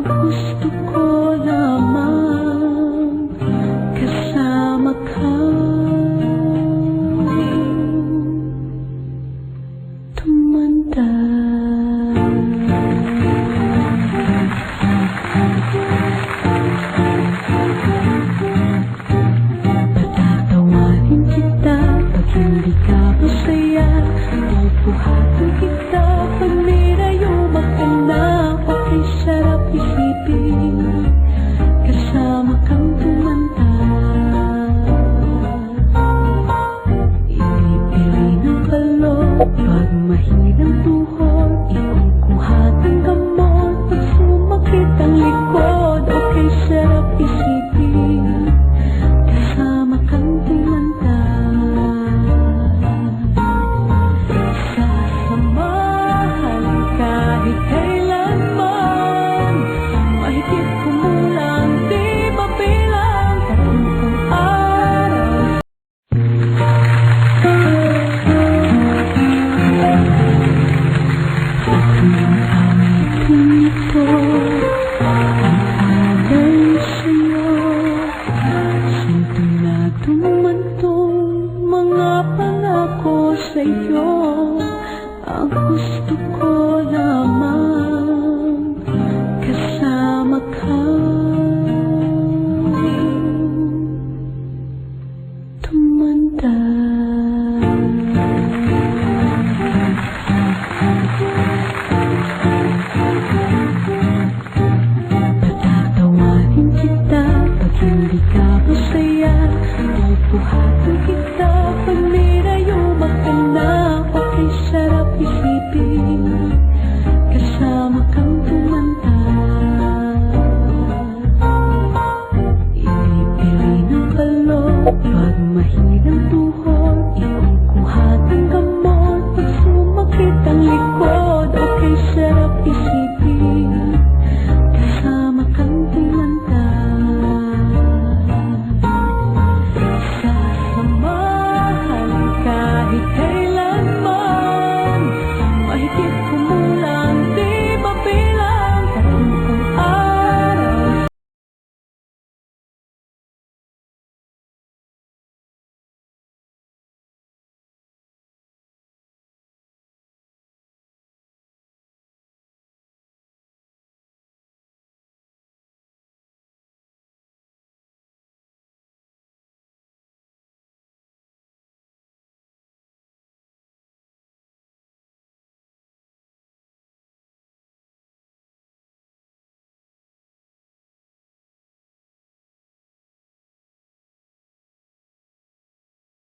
sa'yo Ang gusto ko 你的 sa'yo. Ang gusto ko lamang kasama ka. Tumanda victory.